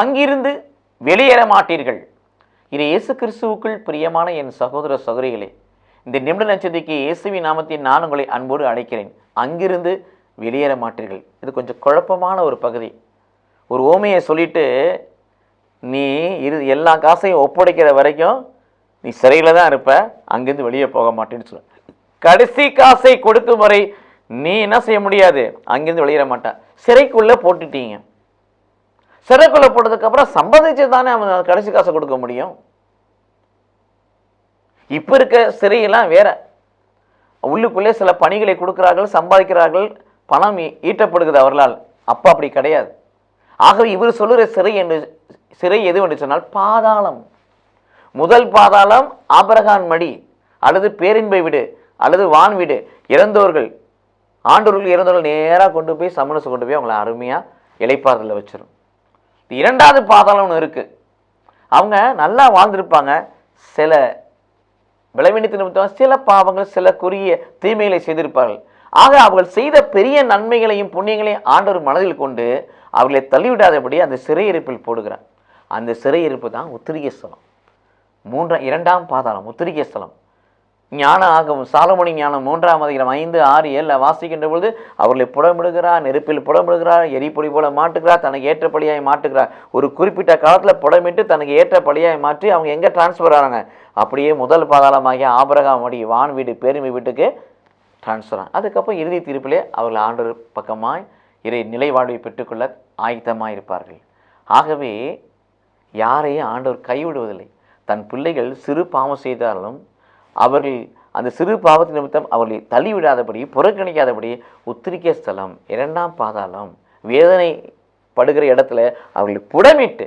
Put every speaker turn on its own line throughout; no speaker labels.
அங்கிருந்து வெளியேற மாட்டீர்கள். இது இயேசு கிறிஸ்துவுக்குள் பிரியமான என் சகோதர சகோதரிகளே இந்த நிமிட நட்சத்திரிக்கு இயேசுவின் நாமத்தின் நான் உங்களை அன்போடு அழைக்கிறேன். அங்கிருந்து வெளியேற மாட்டீர்கள். இது கொஞ்சம் குழப்பமான ஒரு பகுதி. ஒரு ஓமையை சொல்லிட்டு நீ இரு எல்லா காசையும் ஒப்படைக்கிற வரைக்கும் நீ சிறையில் தான் இருப்ப அங்கேருந்து வெளியே போக மாட்டேன்னு சொல்ல கடைசி காசை கொடுக்கும் வரை நீ என்ன செய்ய முடியாது? அங்கேருந்து வெளியேற மாட்டா. சிறைக்குள்ளே போட்டுட்டீங்க. சிறைக்குள்ளே போட்டதுக்கப்புறம் சம்பாதிச்சு தானே அவன் கடைசி காசை கொடுக்க முடியும்? இப்போ இருக்க சிறையெல்லாம் வேற. உள்ளுக்குள்ளே சில பணிகளை கொடுக்கிறார்கள் சம்பாதிக்கிறார்கள் பணம் ஈட்டப்படுகிறது அவர்களால். அப்போ அப்படி கிடையாது. ஆகவே இவர் சொல்லுகிற சிறை என்று சிறை எது என்று சொன்னால் பாதாளம். முதல் பாதாளம் ஆபரகான் மடி அல்லது பேரின்பை வீடு அல்லது வான் வீடு இறந்தோர்கள். ஆண்டோர்கள் இறந்தவர்கள் நேராக கொண்டு போய் சமணசு கொண்டு போய் அவங்கள அருமையாக இலைப்பாறுதலில் வச்சிடும் இரண்டாவது பாதாளம் ஒன்று இருக்குது அவங்க நல்லா வாழ்ந்திருப்பாங்க. சில விளைவினத்தின் நிமித்தம் சில பாவங்கள் சில குறிய தீமைகளை செய்திருப்பார்கள். ஆக அவர்கள் செய்த பெரிய நன்மைகளையும் புண்ணியங்களையும் ஆண்டவர் மனதில் கொண்டு அவர்களை தள்ளிவிடாதபடி அந்த சிறையிருப்பில் போடுகிறார். அந்த சிறையிருப்பு தான் உத்திரிகை ஸ்தலம். மூன்றாம் இரண்டாம் பாதாளம் உத்திரிகை ஸ்தலம். ஞான ஆகும் சாலமணி ஞானம் மூன்றாம் அதிகாரம் ஐந்து ஆறு ஏழில் வாசிக்கின்ற பொழுது அவர்களை புடமிடுகிறார் நெருப்பில் புடமிடுகிறார் எரிப்பொடி போல மாட்டுகிறார் தனக்கு ஏற்ற பழியாய் மாட்டுகிறார். ஒரு குறிப்பிட்ட காலத்தில் புடமிட்டு தனக்கு ஏற்ற பழியாய் மாற்றி அவங்க எங்கே டிரான்ஸ்ஃபர் ஆகிறாங்க அப்படியே முதல் பாதாளமாகிய ஆபரகாம் அடி வான் வீடு பேருமை வீட்டுக்கு டிரான்ஸ்ஃபர் ஆகும் அதுக்கப்புறம் இறுதி தீர்ப்பிலே அவர்கள் ஆண்டவர் பக்கமாய் இறை நிலை வாழ்வை பெற்றுக்கொள்ள ஆயத்தமாக இருப்பார்கள். ஆகவே யாரையும் ஆண்டவர் கைவிடுவதில்லை. தன் பிள்ளைகள் சிறு பாவம் செய்தாலும் அவர்கள் அந்த சிறு பாவத்து நிமித்தம் அவர்களை தள்ளிவிடாதபடி புறக்கணிக்காதபடி உத்திரிக்கை ஸ்தலம் இரண்டாம் பாதாளம் வேதனை படுகிற இடத்துல அவர்களை புடமிட்டு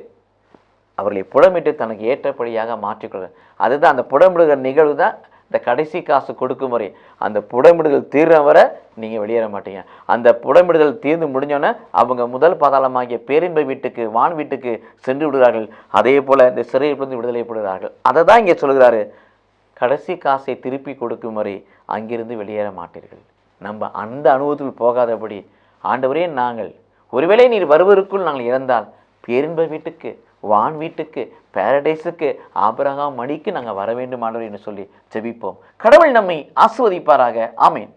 அவர்களை புடமிட்டு தனக்கு ஏற்றபடியாக மாற்றிக்கொள்ள அதுதான் அந்த புடமிடுகிற நிகழ்வு தான் இந்த கடைசி காசு கொடுக்கும் முறை அந்த புடமிடுதல் தீர்ற வரை நீங்கள் வெளியேற மாட்டீங்க. அந்த புடமிடுதல் தீர்ந்து முடிஞ்சோன்னே அவங்க முதல் பாதாளமாகிய பேரின்ப வீட்டுக்கு வான் வீட்டுக்கு சென்று விடுகிறார்கள். அதே போல் இந்த சிறையிலிருந்து விடுதலைப்படுகிறார்கள் அதை தான் இங்கே சொல்கிறாரு. கடைசி காசை திருப்பி கொடுக்கும் வரை அங்கிருந்து வெளியேற மாட்டீர்கள். நம்ம அந்த அனுபவத்தில் போகாதபடி ஆண்டவரே நாங்கள் ஒருவேளை நீர் வருவதற்குள் நாங்கள் இறந்தால் பேரின்ப வீட்டுக்கு வான் வீட்டுக்கு பேரடைஸுக்கு ஆபரகாம் மணிக்கு நாங்கள் வர வேண்டும் ஆண்டவர் என்று சொல்லி ஜெபிப்போம். கடவுள் நம்மை ஆசுவதிப்பாராக ஆமேன்.